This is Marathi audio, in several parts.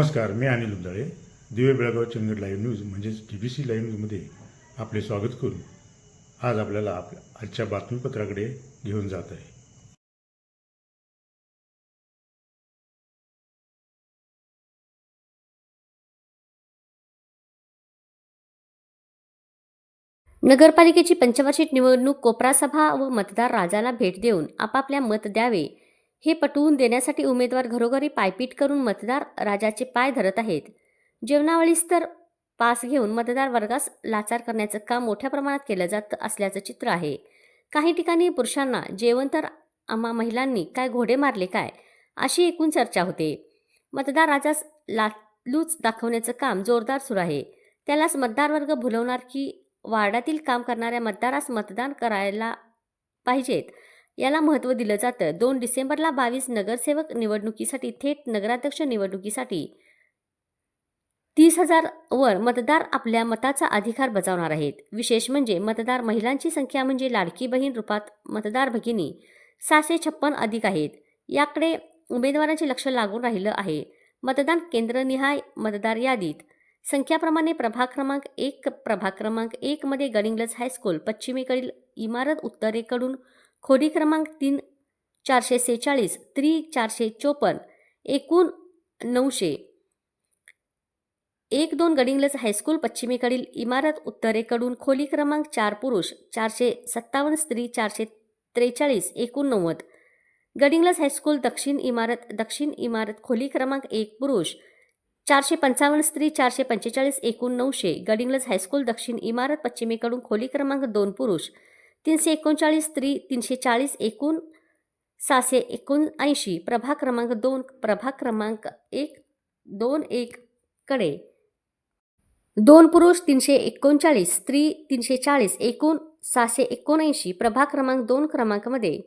नमस्कार मी अनिल उंदाळे दिवे बेळगाव चंदगड लाईव्ह न्यूज म्हणजेच टी बी सी लाईव्ह न्यूजमध्ये आपले स्वागत करून आज आपल्याला आप आजच्या बातमीपत्राकडे घेऊन जात आहे. नगरपालिकेची पंचवार्षिक निवडणूक कोपरा सभा व मतदार राजाला भेट देऊन आपापल्या मत द्यावे हे पटवून देण्यासाठी उमेदवार घरोघरी पायपीट करून मतदार राजाचे पाय धरत आहेत. जेवणावळीस तर पास घेऊन मतदार वर्गास लाचार करण्याचं काम मोठ्या प्रमाणात केलं जात असल्याचं चित्र आहे. काही ठिकाणी पुरुषांना जेवण तर आम्हा महिलांनी काय घोडे मारले काय? अशी एकूण चर्चा होते. मतदार राजास लालूच दाखवण्याचं काम जोरदार सुरू आहे. त्यालाच मतदार वर्ग भुलवणार की वार्डातील काम करणाऱ्या मतदारास मतदान करायला पाहिजेत. याला महत्त्व दिलं जातं. दोन डिसेंबरला बावीस नगरसेवक निवडणुकीसाठी थेट नगराध्यक्ष निवडणुकीसाठी तीस हजार वर मतदार आपल्या मताचा अधिकार बजावणार आहेत. विशेष म्हणजे मतदार महिलांची संख्या म्हणजे लाडकी बहीण रूपात मतदार भगिनी सहाशे छप्पन अधिक आहेत. याकडे उमेदवारांचे लक्ष लागून राहिलं आहे. मतदान केंद्रनिहाय मतदार यादीत संख्याप्रमाणे प्रभाग क्रमांक एक प्रभाग क्रमांक एकमध्ये गडिंग्लज हायस्कूल पश्चिमेकडील इमारत उत्तरेकडून खोली क्रमांक तीन चारशे सेहेचाळीस त्री चारशे चोपन्न एकूण नऊशे. एक दोन गडिंग्लज हायस्कूल पश्चिमेकडील इमारत उत्तरेकडून खोली क्रमांक चार पुरुष चारशे सत्तावन्न स्त्री चारशे त्रेचाळीस एकोणनव्वद गडिंग्लज हायस्कूल दक्षिण इमारत दक्षिण इमारत खोली क्रमांक एक पुरुष चारशे पंचावन्न स्त्री चारशे पंचेचाळीस एकूण नऊशे. गडिंग्लज हायस्कूल दक्षिण इमारत पश्चिमेकडून खोली क्रमांक दोन पुरुष तीनशे एकोणचाळीस स्त्री तीनशे चाळीस एकूण सहाशे एकोणऐंशी. प्रभाग क्रमांक दोन प्रभाग क्रमांक एक दोन एक कडे. दोन पुरुष तीनशे एकोणचाळीस. स्त्री तीनशे चाळीस एकूण सहाशे एकोणऐंशी. प्रभाग क्रमांक दोन क्रमांकामध्ये.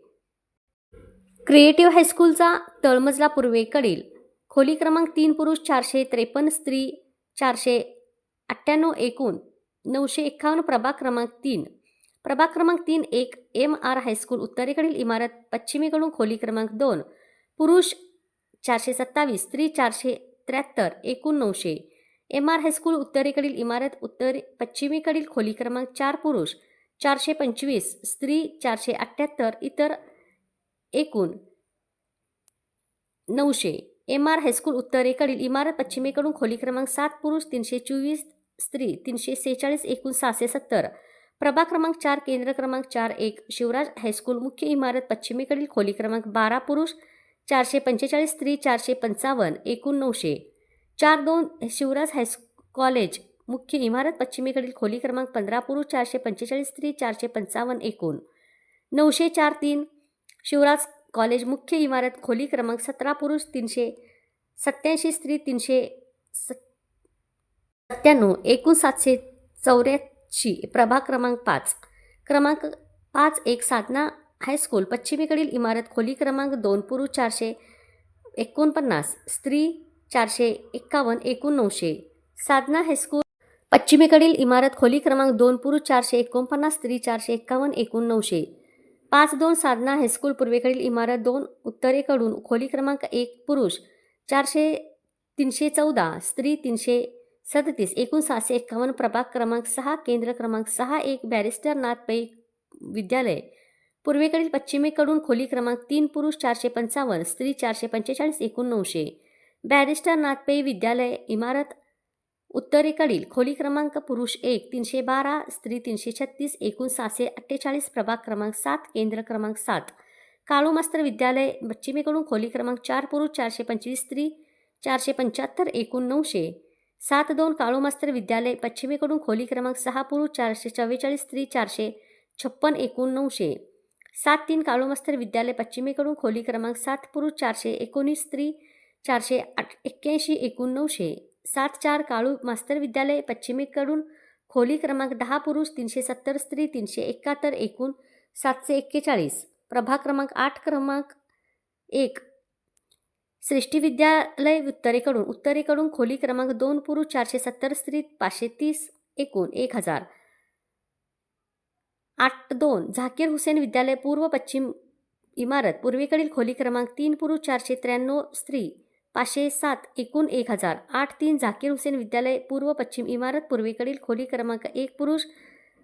क्रिएटिव्ह हायस्कूलचा तळमजला पूर्वेकडील. खोली क्रमांक तीन पुरुष चारशे त्रेपन्न. स्त्री चारशे अठ्ठ्याण्णव एकूण नऊशे एक्कावन्न. प्रभाग क्रमांक तीन. प्रभाग क्रमांक तीन एक एम आर हायस्कूल उत्तरेकडील इमारत पश्चिमेकडून खोली क्रमांक दोन पुरुष चारशे सत्तावीस स्त्री चारशे त्र्याहत्तर एकूण नऊशे. एम आर हायस्कूल उत्तरेकडील इमारत उत्तर पश्चिमेकडील खोली क्रमांक चार पुरुष चारशे पंचवीस स्त्री चारशे अठ्ठ्याहत्तर इतर एकूण नऊशे. एम आर हायस्कूल उत्तरेकडील इमारत पश्चिमेकडून खोली क्रमांक सात पुरुष तीनशे चोवीस स्त्री तीनशे सेहेचाळीस एकूण सहाशे सत्तर. प्रभाग क्रमांक चार केंद्र क्रमांक चार एक शिवराज हायस्कूल मुख्य इमारत पश्चिमेकडील खोली क्रमांक बारा पुरुष चारशे पंचेचाळीस स्त्री चारशे पंचावन्न एकूण नऊशे. चार दोन शिवराज हायस् कॉलेज मुख्य इमारत पश्चिमेकडील खोली क्रमांक पंधरा पुरुष चारशे पंचेचाळीस स्त्री चारशे पंचावन्न एकूण. नऊशे चार तीन शिवराज कॉलेज मुख्य इमारत खोली क्रमांक सतरा पुरुष तीनशे सत्याऐंशी स्त्री तीनशे सत्त्याण्णव एकूण सातशे ची प्रभाग क्रमांक पाच. क्रमांक पाच एक साधना हायस्कूल पश्चिमेकडील इमारत खोली क्रमांक दोन पुरुष चारशे एकोणपन्नास स्त्री चारशे एक्कावन्न एकूण नऊशे. साधना हायस्कूल पश्चिमेकडील इमारत खोली क्रमांक दोन पुरुष चारशे एकोणपन्नास स्त्री चारशे एक्कावन्न एकूण नऊशे. पाच दोन साधना हायस्कूल पूर्वेकडील इमारत दोन उत्तरेकडून खोली क्रमांक एक पुरुष चारशे तीनशे चौदा स्त्री तीनशे सदतीस एकूण सहाशे एक्कावन्न प्रभाग क्रमांक सहा केंद्र क्रमांक सहा एक बॅरिस्टर नाथ पै विद्यालय. पूर्वेकडील पश्चिमेकडून खोली क्रमांक तीन पुरुष चारशे पंचावन्न स्त्री चारशे पंचेचाळीस एकूण नऊशे बॅरिस्टर नाथ पै विद्यालय इमारत. उत्तरेकडील खोली क्रमांक पुरुष एक तीनशे बारा स्त्री तीनशे छत्तीस एकूण सहाशे अठ्ठेचाळीस प्रभाग क्रमांक सात केंद्र क्रमांक सात. काळू मास्तर विद्यालय पश्चिमेकडून खोली क्रमांक चार पुरुष चारशे पंचवीस स्त्री चारशे पंच्याहत्तर एकूण नऊशे सात दोन काळोमास्तर विद्यालय पश्चिमेकडून खोली क्रमांक सहा पुरुष चारशे चव्वेचाळीस स्त्री चारशे छप्पन एकूण नऊशे. सात तीन काळोमास्तर विद्यालय पश्चिमेकडून खोली क्रमांक सात पुरुष चारशे एकोणीस स्त्री चारशे आठ एक्क्याऐंशी एकूण नऊशे. सात चार काळू मास्तर विद्यालय पश्चिमेकडून खोली क्रमांक दहा पुरुष तीनशे सत्तर स्त्री तीनशे एकाहत्तर एकूण सातशे एक्केचाळीस. प्रभाग क्रमांक आठ क्रमांक एक सृष्टी विद्यालय उत्तरेकडून उत्तरेकडून खोली क्रमांक दोन पुरुष चारशे सत्तर स्त्री पाचशे तीस एकूण एक हजार. आठ दोन झाकीर हुसेन विद्यालय पूर्व पश्चिम इमारत पूर्वेकडील खोली क्रमांक तीन पुरुष चारशे त्र्याण्णव स्त्री पाचशे सात एकूण एक हजार. आठ तीन झाकीर हुसेन विद्यालय पूर्व पश्चिम इमारत पूर्वेकडील खोली क्रमांक एक पुरुष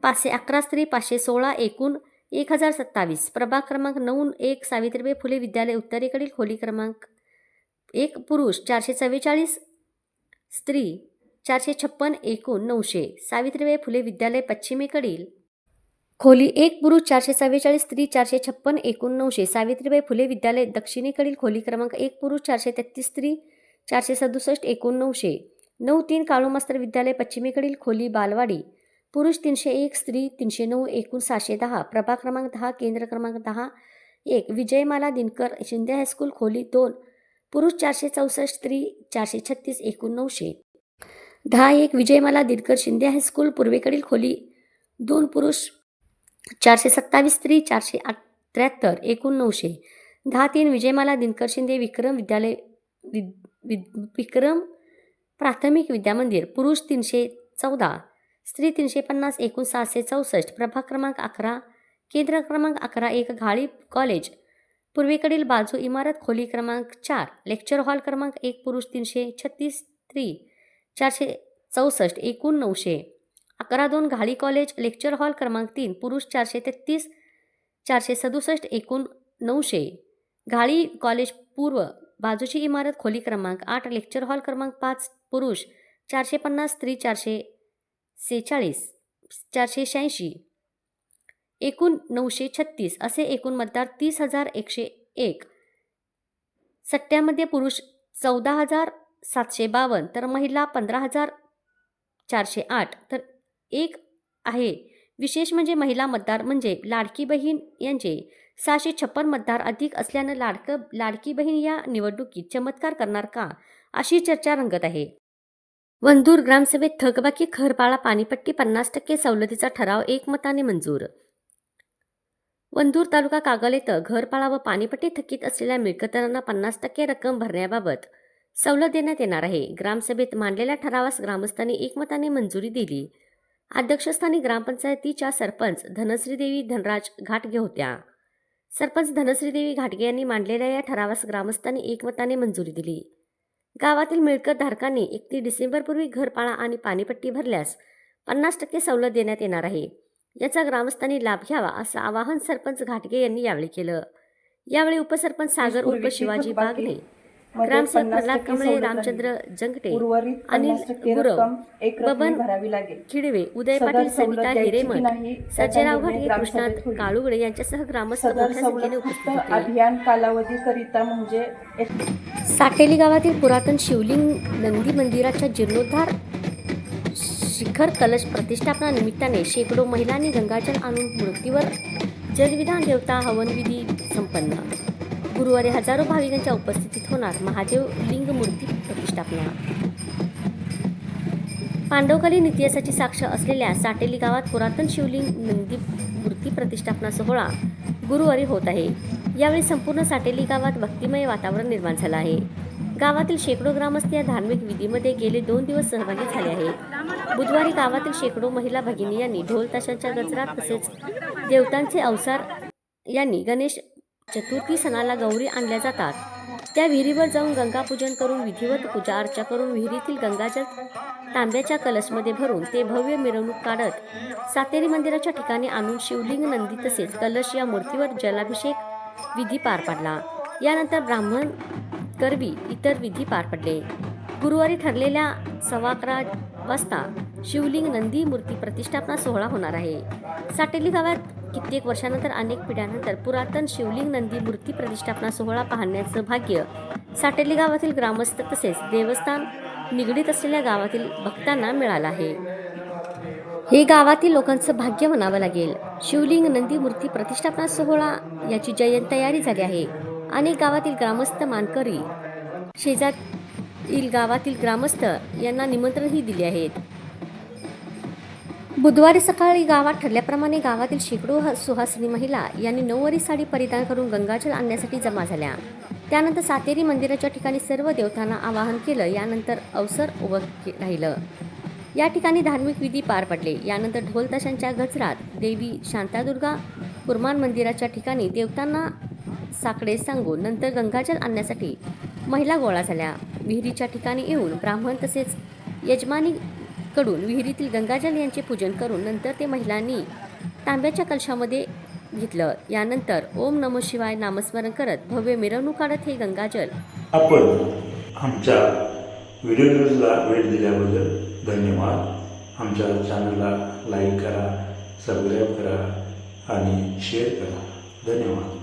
पाचशे अकरा स्त्री पाचशे सोळा एकूण एक हजार सत्तावीस. प्रभाग क्रमांक नऊ एक सावित्रीबाई फुले विद्यालय उत्तरेकडील खोली क्रमांक एक पुरुष चारशे चव्वेचाळीस स्त्री चारशे छप्पन एकूण नऊशे. सावित्रीबाई फुले विद्यालय पश्चिमेकडील. खोली एक पुरुष चारशे चव्वेचाळीस स्त्री चारशे छप्पन एकूण नऊशे. सावित्रीबाई फुले विद्यालय दक्षिणेकडील खोली क्रमांक एक पुरुष चारशे तेहतीस स्त्री चारशे सदुसष्ट एकूण नऊशे. नऊ तीन काळूमास्तर विद्यालय पश्चिमेकडील खोली बालवाडी. पुरुष तीनशे एक स्त्री तीनशे नऊ एकूण सहाशे दहा. प्रभा क्रमांक दहा केंद्र क्रमांक दहा एक. विजयमाला दिनकर शिंदे हायस्कूल खोली दोन. पुरुष चारशे चौसष्ट स्त्री चारशे छत्तीस एकूण नऊशे. दहा एक विजयमाला दिनकर शिंदे हायस्कूल पूर्वेकडील खोली. दोन पुरुष चारशे सत्तावीस स्त्री चारशे आठ त्र्याहत्तर एकूण नऊशे. दहा तीन विजयमाला दिनकर शिंदे विक्रम विद्यालय विद विद विक्रम प्राथमिक विद्यामंदिर पुरुष तीनशे चौदा स्त्री तीनशे पन्नास एकूण सहाशे चौसष्ट. प्रभाग क्रमांक अकरा केंद्र क्रमांक अकरा एक घाळी कॉलेज. पूर्वेकडील बाजू इमारत खोली क्रमांक चार लेक्चर हॉल क्रमांक एक पुरुष तीनशे छत्तीस स्त्री चारशे चौसष्ट एकूण नऊशे. अकरा दोन घाळी कॉलेज लेक्चर हॉल क्रमांक तीन पुरुष चारशे तेहतीस चारशे सदुसष्ट एकूण नऊशे. घाळी कॉलेज पूर्व बाजूची इमारत खोली क्रमांक आठ लेक्चर हॉल क्रमांक पाच पुरुष चारशे पन्नास स्त्री चारशे सेहेचाळीस चारशे शहाऐंशी. एकूण नऊशे छत्तीस असे एकूण मतदार तीस हजार एकशे एक. सट्ट्यामध्ये पुरुष चौदा हजार सातशे बावन्न तर महिला पंधरा हजार चारशे आठ. तर एक आहे. विशेष म्हणजे महिला मतदार म्हणजे लाडकी बहीण यांचे सहाशे छप्पन मतदार अधिक असल्यानं लाडकं लाडकी बहीण या निवडणुकीत चमत्कार करणार का अशी चर्चा रंगत आहे. वंदूर ग्रामसभेत थकबाकी खरपाळा पाणीपट्टी पन्नास टक्के सवलतीचा ठराव एकमताने मंजूर वंदूर तालुका कागल येथं घरपाळा व पाणीपट्टी थकीत असलेल्या मिळकतदारांना पन्नास टक्के रक्कम भरण्याबाबत सवलत देण्यात येणार आहे. ग्रामसभेत मांडलेल्या ठरावास ग्रामस्थांनी एकमताने मंजुरी दिली. अध्यक्षस्थानी ग्रामपंचायतीच्या सरपंच धनश्रीदेवी धनराज घाटगे होत्या. सरपंच धनश्रीदेवी घाटगे यांनी मांडलेल्या या ठरावास ग्रामस्थांनी एकमताने मंजुरी दिली. गावातील मिळकत धारकांनी एकतीस डिसेंबरपूर्वी घरपाळा आणि पाणीपट्टी भरल्यास पन्नास टक्के सवलत देण्यात येणार आहे. याचा ग्रामस्थांनी लाभ घ्यावा असं आवाहन सरपंच घाटगे यांनी यावेळी केलं. यावेळी उपसरपंच सागर उर्फ शिवाजी बागले ग्रामसेवक प्रल्हाद कमळे रामचंद्र जंगटे अनिल गुरव, बबन खिडवे उदय पाटील सविता हिरेमठ निर्णय घाटगे कृष्णात. काळुगडे यांच्यासह ग्रामस्थ मोठ्या संख्येने उपस्थित होते. अभियान कालावधीकरिता म्हणजे साटेली गावातील पुरातन शिवलिंग नंदी मंदिराच्या जीर्णोद्धार शिखर कलश प्रतिष्ठापना निमित्ताने शेकडो महिलांनी गंगाजल आणून मूर्तीवर जलविधान देवता हवनविधी संपन्न. गुरुवारी हजारो भाविकांच्या उपस्थितीत होणार महादेव लिंग मूर्ती प्रतिष्ठापना. पांडवकालीन इतिहासाची साक्ष असलेल्या साटेली गावात पुरातन शिवलिंग नंदी मूर्ती प्रतिष्ठापना सोहळा गुरुवारी होत आहे. यावेळी संपूर्ण साटेली गावात भक्तिमय वातावरण निर्माण झालं आहे. गावातील शेकडो ग्रामस्थ या धार्मिक विधीमध्ये गेले दोन दिवस सहभागी झाले आहेत. बुधवारी गावातील शेकडो महिला भगिनी यांनी ढोल ताशांच्या गजरात तसेच देवतांचे अवसार यांनी गणेश चतुर्थी सणाला गौरी आणल्या जातात. त्या विहिरीवर जाऊन गंगापूजन करून विधिवत पूजा अर्चा करून विहिरीतील गंगाजल तांब्याच्या कलशमध्ये भरून ते भव्य मिरवणूक काढत सातेरी मंदिराच्या ठिकाणी आणून शिवलिंग नंदी तसेच कलश या मूर्तीवर जलाभिषेक विधी पार पाडला. यानंतर ब्राह्मण करवी इतर विधी पार पडले. गुरुवारी ठरलेल्या सव्वा अकरा वाजता शिवलिंग नंदी मूर्ती प्रतिष्ठापना सोहळा होणार आहे. साटेली गावात कित्येक वर्षानंतर अनेक पिढ्यानंतर पुरातन शिवलिंग नंदी मूर्ती प्रतिष्ठापना सोहळा पाहण्याचं भाग्य साटेली गावातील ग्रामस्थ तसेच देवस्थान निगडीत असलेल्या गावातील भक्तांना मिळालं आहे. हे गावातील लोकांचं भाग्य म्हणावं लागेल. शिवलिंग नंदी मूर्ती प्रतिष्ठापना सोहळा याची जयंत तयारी झाली आहे. अनेक गावातील ग्रामस्थ मानकरी. शेजारील गावातील ग्रामस्थ यांना निमंत्रणही दिले आहेत. बुधवारी सकाळी गावात ठरल्याप्रमाणे गावातील शेकडो सुहासिनी महिला यांनी नऊवारी साडी परिधान करून गंगाजल आणण्यासाठी जमा झाल्या. त्यानंतर सातेरी मंदिराच्या ठिकाणी सर्व देवतांना आवाहन केलं यानंतर अवसर उभं राहिलं. या ठिकाणी धार्मिक विधी पार पडले. यानंतर ढोलताशांच्या गजरात देवी शांतादुर्गा कुर्मान मंदिराच्या ठिकाणी देवतांना साकडे सांगून नंतर गंगाजल आणण्यासाठी महिला गोळा झाल्या. विहिरीच्या ठिकाणी येऊन ब्राह्मण तसेच यजमानीकडून विहिरीतील गंगाजल यांचे पूजन करून नंतर ते महिलांनी तांब्याच्या कलशामध्ये घेतलं. यानंतर ओम नमो शिवाय नामस्मरण करत भव्य मिरवणूक काढत हे गंगाजल आपण आमच्या व्हिडिओ न्यूजला भेट दिल्याबद्दल धन्यवाद. आमच्या चॅनलला लाईक करा सबस्क्राईब करा आणि शेअर करा. धन्यवाद.